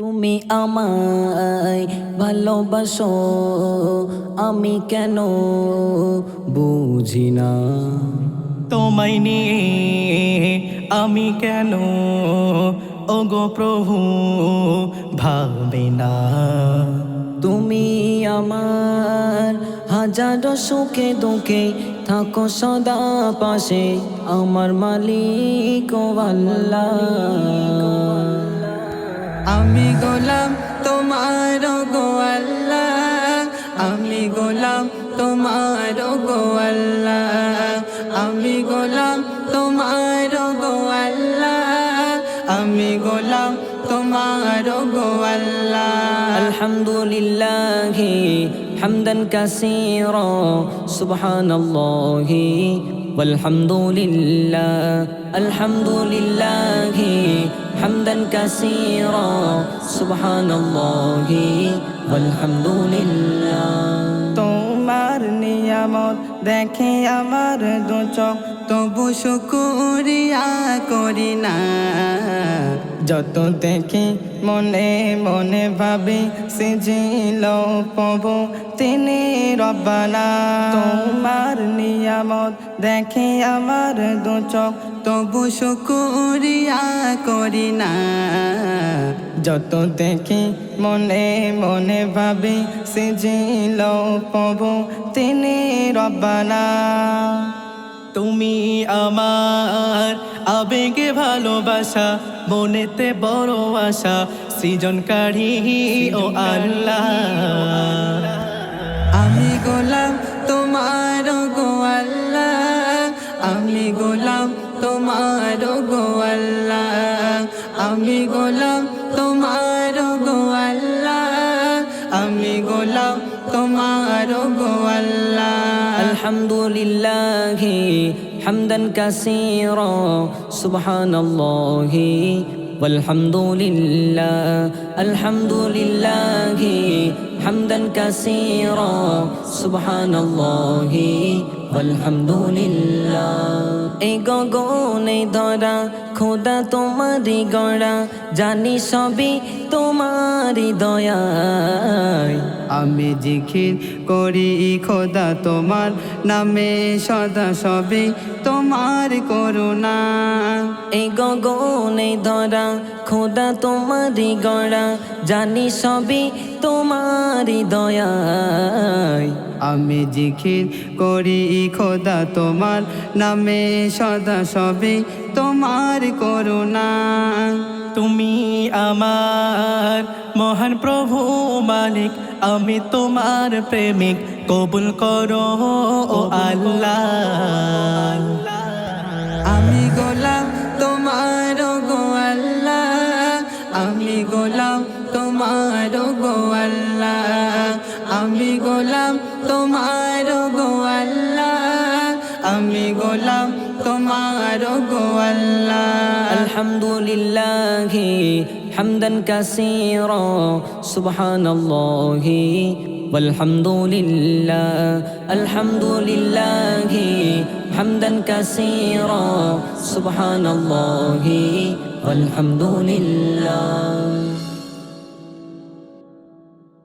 তুমি আমায় ভালোবাসো আমি কেন বুঝি না? তোমায় নিয়ে আমি কেন? ওগো প্রভু ভাবে না। তুমি আমার হাজারো সুখে দুঃখে থাকো সদা পাশে আমার মালিক ও আল্লাহ। আমি গোলাম তোমার গো আমি গোলাম তোমার গো আমি গোলাম তোমার গো আমি গোলাম তোমার গো আল্লাহ। আলহামদুলিল্লাহ حمدا كثيرا سبحان الله والحمد لله الحمد لله حمدا كثيرا سبحان الله والحمد لله তোমার নিয়ামত দেখে আমার দু চোখ তবু শুকুরিয়া করি না যত দেখি, মনে মনে ভাবি, সিজিল প্রভু, তিনি রব্বানা। তোমার নিয়ামত দেখে আমার দু চোখ, তবু শুকুরিয়া করি না। যত দেখি, মনে মনে ভাবি, সিজিল প্রভু, তিনি রব্বানা। তুমি আমার আবেগে ভালোবাসা, মনেতে বড় আশা, সৃজনকারী ও আল্লাহ। আমি গোলাম তোমার গো আল্লাহ। আমি গোলাম তোমার গো আল্লাহ। আমি গোলাম তোমার গো আল্লাহ। আমি গোলাম তোমার গো الحمد لله حمدا كثيرا سبحان الله والحمد لله الحمد لله حمدا كثيرا سبحان الله والحمد لله এই গগনে ধরা খোদা তোমারি গড়া জানি সবই তোমারি দয়ায় আমি জিখির করি খোদা তোমার নামে সদা সবে তোমার করুণা। এই গগনে ধরা খোদা তোমারি গড়া জানি সবই তোমারি দয়ায় আমি জিখির করি খোদা তোমার নামে সদা সবে তোমার করুণা। তুমি আমার মহান প্রভু মালিক, আমি তোমার প্রেমিক। কবুল করো ও আল্লাহ। আমি গোলাম তোমার গো আল্লাহ। আমি গোলাম তোমার গো আল্লাহ। আমি গোলাম তোমার গো আল্লাহ। আমি গোলাম তোমার গো আল্লাহ الحمد لله حمدا كثيرا سبحان الله والحمد لله الحمد لله حمدا كثيرا سبحان الله والحمد لله